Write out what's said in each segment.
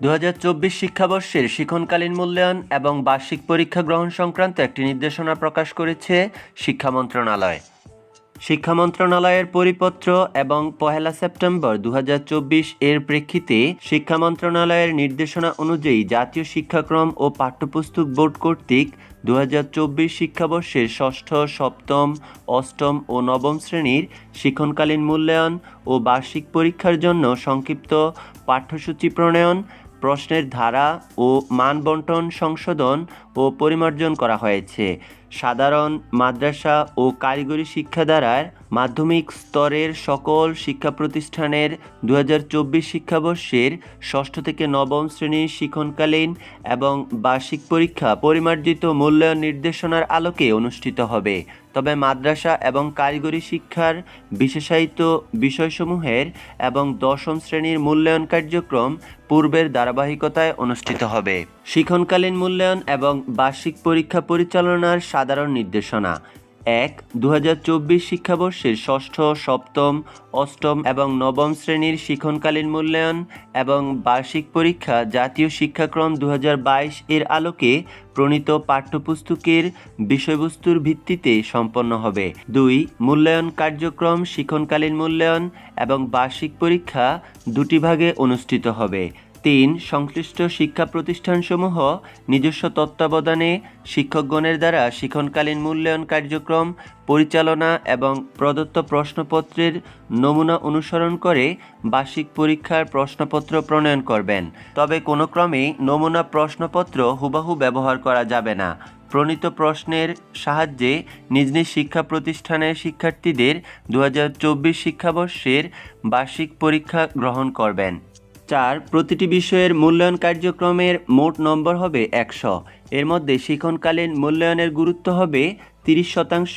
দু হাজার চব্বিশ শিক্ষাবর্ষের শিক্ষণকালীন মূল্যায়ন এবং বার্ষিক পরীক্ষা গ্রহণ সংক্রান্ত একটি নির্দেশনা প্রকাশ করেছে শিক্ষা মন্ত্রণালয়। শিক্ষা মন্ত্রণালয়ের পরিপত্র এবং পহেলা সেপ্টেম্বর দু হাজার চব্বিশ এর প্রেক্ষিতে শিক্ষা মন্ত্রণালয়ের নির্দেশনা অনুযায়ী জাতীয় শিক্ষাক্রম ও পাঠ্যপুস্তক বোর্ড কর্তৃক দু হাজার চব্বিশ শিক্ষাবর্ষের ষষ্ঠ, সপ্তম, অষ্টম ও নবম শ্রেণির শিক্ষণকালীন মূল্যায়ন ও বার্ষিক পরীক্ষার জন্য সংক্ষিপ্ত পাঠ্যসূচি প্রণয়ন প্রশ্নের ধারা ও মান বন্টন সংশোধন ও পরিমার্জন করা হয়েছে। সাধারণ মাদ্রাসা ও কারিগরি শিক্ষাধারার মাধ্যমিক স্তরের সকল শিক্ষা প্রতিষ্ঠানের দু হাজার চব্বিশ শিক্ষাবর্ষের ষষ্ঠ থেকে নবম শ্রেণির শিক্ষণকালীন এবং বার্ষিক পরীক্ষা পরিমার্জিত মূল্যায়ন নির্দেশনার আলোকে অনুষ্ঠিত হবে। তবে মাদ্রাসা এবং কারিগরি শিক্ষার বিশেষায়িত বিষয়সমূহের এবং দশম শ্রেণির মূল্যায়ন কার্যক্রম পূর্বের ধারাবাহিকতায় অনুষ্ঠিত হবে। শিক্ষণকালীন মূল্যায়ন এবং বার্ষিক পরীক্ষা পরিচালনার সাধারণ নির্দেশনা। এক দু শিক্ষাবর্ষের ষষ্ঠ, সপ্তম, অষ্টম এবং নবম শ্রেণির শিক্ষণকালীন মূল্যায়ন এবং বার্ষিক পরীক্ষা জাতীয় শিক্ষাক্রম দু হাজার বাইশ এর আলোকে প্রণীত পাঠ্যপুস্তকের বিষয়বস্তুর ভিত্তিতে সম্পন্ন হবে। দুই, মূল্যায়ন কার্যক্রম শিক্ষণকালীন মূল্যায়ন এবং বার্ষিক পরীক্ষা দুটি ভাগে অনুষ্ঠিত হবে। তিন, সংশ্লিষ্ট শিক্ষা প্রতিষ্ঠানসমূহ নিজস্ব তত্ত্বাবধানে শিক্ষকগণের দ্বারা শিক্ষণকালীন মূল্যায়ন কার্যক্রম, পরিচালনা এবং প্রদত্ত প্রশ্নপত্রের নমুনা অনুসরণ করে বার্ষিক পরীক্ষার প্রশ্নপত্র প্রণয়ন করবেন। তবে কোনো ক্রমেই নমুনা প্রশ্নপত্র হুবাহু ব্যবহার করা যাবে না। প্রণীত প্রশ্নের সাহায্যে নিজ নিজ শিক্ষা প্রতিষ্ঠানের শিক্ষার্থীদের দু হাজার চব্বিশ শিক্ষাবর্ষের বার্ষিক পরীক্ষা গ্রহণ করবেন। চার, প্রতিটি বিষয়ের মূল্যায়ন কার্যক্রমের মোট নম্বর হবে একশো। এর মধ্যে শিক্ষণকালীন মূল্যায়নের গুরুত্ব হবে তিরিশ শতাংশ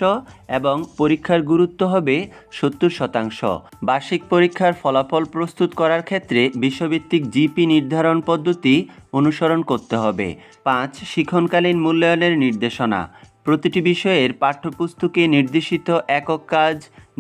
এবং পরীক্ষার গুরুত্ব হবে সত্তর শতাংশ। বার্ষিক পরীক্ষার ফলাফল প্রস্তুত করার ক্ষেত্রে বিশ্বভিত্তিক জিপি নির্ধারণ পদ্ধতি অনুসরণ করতে হবে। পাঁচ, শিক্ষণকালীন মূল্যায়নের নির্দেশনা। প্রতিটি বিষয়ের পাঠ্যপুস্তকে নির্দেশিত একক কাজ,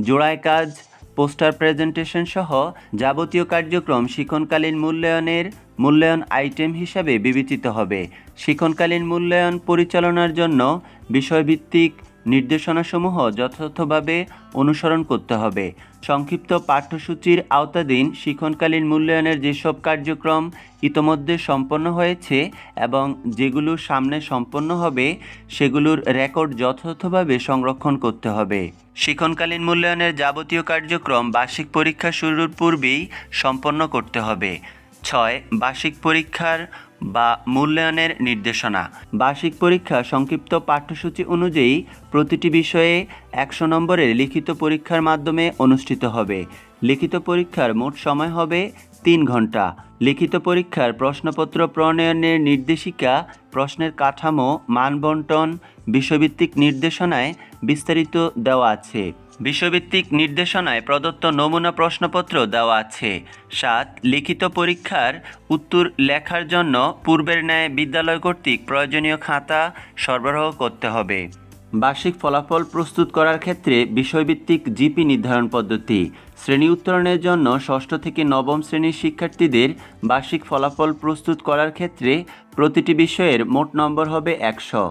জোড়ায় কাজ পোস্টার প্রেজেন্টেশন সহ যাবতীয় কার্যক্রম শিক্ষণকালীন মূল্যায়নের মূল্যায়ন আইটেম হিসাবে বিবেচিত হবে। শিক্ষণকালীন মূল্যায়ন পরিচালনার জন্য বিষয়ভিত্তিক নির্দেশনাসমূহ যথাযথভাবে অনুসরণ করতে হবে। সংক্ষিপ্ত পাঠ্যসূচির আওতাধীন শিক্ষণকালীন মূল্যায়নের যেসব কার্যক্রম ইতোমধ্যে সম্পন্ন হয়েছে এবং যেগুলো সামনে সম্পন্ন হবে, সেগুলোর রেকর্ড যথাযথভাবে সংরক্ষণ করতে হবে। শিক্ষণকালীন মূল্যায়নের যাবতীয় কার্যক্রম বার্ষিক পরীক্ষা শুরুর পূর্বেই সম্পন্ন করতে হবে। ছয়, বার্ষিক পরীক্ষার বা মূল্যায়নের নির্দেশনা। বার্ষিক পরীক্ষা সংক্ষিপ্ত পাঠ্যসূচি অনুযায়ী প্রতিটি বিষয়ে একশো নম্বরের লিখিত পরীক্ষার মাধ্যমে অনুষ্ঠিত হবে। লিখিত পরীক্ষার মোট সময় হবে তিন ঘণ্টা। লিখিত পরীক্ষার প্রশ্নপত্র প্রণয়নের নির্দেশিকা, প্রশ্নের কাঠামো, মানবন্টন, বিষয়ভিত্তিক নির্দেশনায় বিস্তারিত দেওয়া আছে। বিষয়ভিত্তিক নির্দেশনায় প্রদত্ত নমুনা প্রশ্নপত্র দেওয়া আছে। সাত, লিখিত পরীক্ষার উত্তর লেখার জন্য পূর্বের ন্যায় বিদ্যালয় কর্তৃক প্রয়োজনীয় খাতা সরবরাহ করতে হবে। বার্ষিক ফলাফল প্রস্তুত করার ক্ষেত্রে বিষয়ভিত্তিক জিপি নির্ধারণ পদ্ধতি। শ্রেণি উত্তরণের জন্য ষষ্ঠ থেকে নবম শ্রেণির শিক্ষার্থীদের বার্ষিক ফলাফল প্রস্তুত করার ক্ষেত্রে প্রতিটি বিষয়ের মোট নম্বর হবে একশো।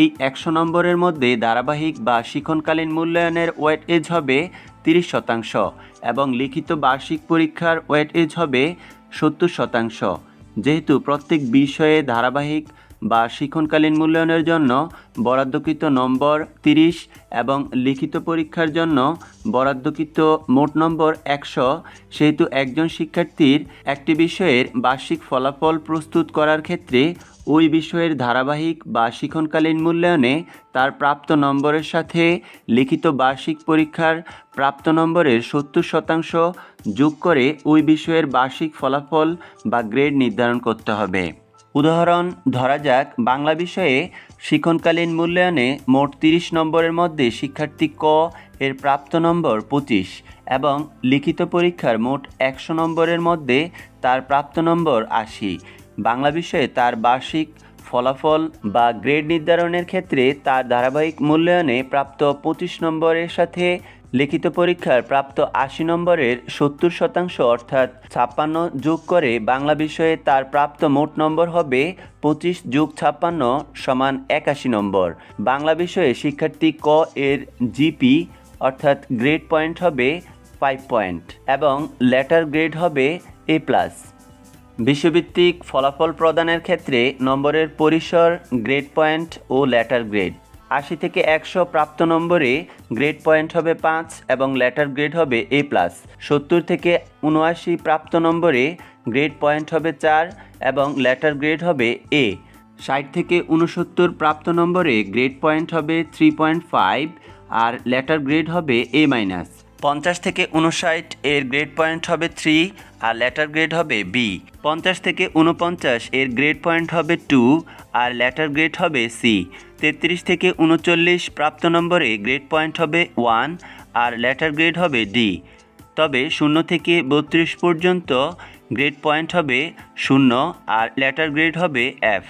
এই একশো নম্বরের মধ্যে ধারাবাহিক বা শিক্ষণকালীন মূল্যায়নের ওয়েট এজ হবে তিরিশ শতাংশ এবং লিখিত বার্ষিক পরীক্ষার ওয়েট এজ হবে সত্তর শতাংশ। যেহেতু প্রত্যেক বিষয়ে ধারাবাহিক বা শিক্ষণকালীন মূল্যায়নের জন্য বরাদ্দকৃত নম্বর তিরিশ এবং লিখিত পরীক্ষার জন্য বরাদ্দকৃত মোট নম্বর একশো, সেহেতু একজন শিক্ষার্থীর একটি বিষয়ের বার্ষিক ফলাফল প্রস্তুত করার ক্ষেত্রে ওই বিষয়ের ধারাবাহিক বা শিক্ষণকালীন মূল্যায়নে তার প্রাপ্ত নম্বরের সাথে লিখিত বার্ষিক পরীক্ষার প্রাপ্ত নম্বরের সত্তর শতাংশ যোগ করে ওই বিষয়ের বার্ষিক ফলাফল বা গ্রেড নির্ধারণ করতে হবে। উদাহরণ, ধরা যাক, বাংলা বিষয়ে শিক্ষণকালীন মূল্যায়নে মোট তিরিশ নম্বরের মধ্যে শিক্ষার্থী ক এর প্রাপ্ত নম্বর পঁচিশ এবং লিখিত পরীক্ষার মোট একশো নম্বরের মধ্যে তার প্রাপ্ত নম্বর আশি। বাংলা বিষয়ে তার বার্ষিক ফলাফল বা গ্রেড নির্ধারণের ক্ষেত্রে তার ধারাবাহিক মূল্যায়নে প্রাপ্ত পঁচিশ নম্বরের সাথে লিখিত পরীক্ষার প্রাপ্ত আশি নম্বরের সত্তর শতাংশ অর্থাৎ ছাপ্পান্ন যোগ করে বাংলা বিষয়ে তার প্রাপ্ত মোট নম্বর হবে পঁচিশ যোগ ছাপ্পান্ন সমান একাশি নম্বর। বাংলা বিষয়ে শিক্ষার্থী ক এর জিপি অর্থাৎ গ্রেড পয়েন্ট হবে ফাইভ পয়েন্ট এবং লেটার গ্রেড হবে এ প্লাস বিশ্বভিত্তিক ফলাফল প্রদানের ক্ষেত্রে নম্বরের পরিসর, গ্রেড পয়েন্ট ও লেটার গ্রেড। আশি থেকে একশো প্রাপ্ত নম্বরে গ্রেড পয়েন্ট হবে পাঁচ এবং লেটার গ্রেড হবে এ প্লাস। সত্তর থেকে উনআশি প্রাপ্ত নম্বরে গ্রেড পয়েন্ট হবে চার এবং লেটার গ্রেড হবে এ। ষাট থেকে উনসত্তর প্রাপ্ত নম্বরে গ্রেড পয়েন্ট হবে থ্রি পয়েন্ট ফাইভ আর লেটার গ্রেড হবে এ মাইনাস। পঞ্চাশ থেকে উনষাট এর গ্রেড পয়েন্ট হবে থ্রি আর লেটার গ্রেড হবে বি পঞ্চাশ থেকে উনপঞ্চাশ এর গ্রেড পয়েন্ট হবে টু আর লেটার গ্রেড হবে সি তেত্রিশ থেকে উনচল্লিশ প্রাপ্ত নম্বরে গ্রেড পয়েন্ট হবে ওয়ান আর লেটার গ্রেড হবে ডি তবে শূন্য থেকে বত্রিশ পর্যন্ত গ্রেড পয়েন্ট হবে শূন্য আর লেটার গ্রেড হবে এফ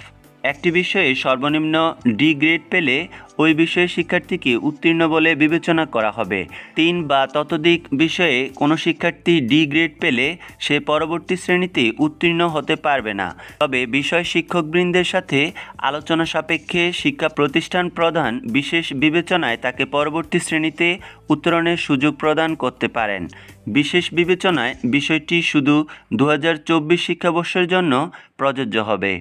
একটি বিষয়ে সর্বনিম্ন ডি গ্রেড পেলে ওই বিষয়ে শিক্ষার্থীকে উত্তীর্ণ বলে বিবেচনা করা হবে। তিন বা ততোধিক বিষয়ে কোনো শিক্ষার্থী ডি গ্রেড পেলে সে পরবর্তী শ্রেণীতে উত্তীর্ণ হতে পারবে না। তবে বিষয় শিক্ষকবৃন্দের সাথে আলোচনা সাপেক্ষে শিক্ষা প্রতিষ্ঠান প্রধান বিশেষ বিবেচনায় তাকে পরবর্তী শ্রেণীতে উত্তরণের সুযোগ প্রদান করতে পারেন। বিশেষ বিবেচনায় বিষয়টি শুধু দু হাজার চব্বিশ শিক্ষাবর্ষের জন্য প্রযোজ্য হবে।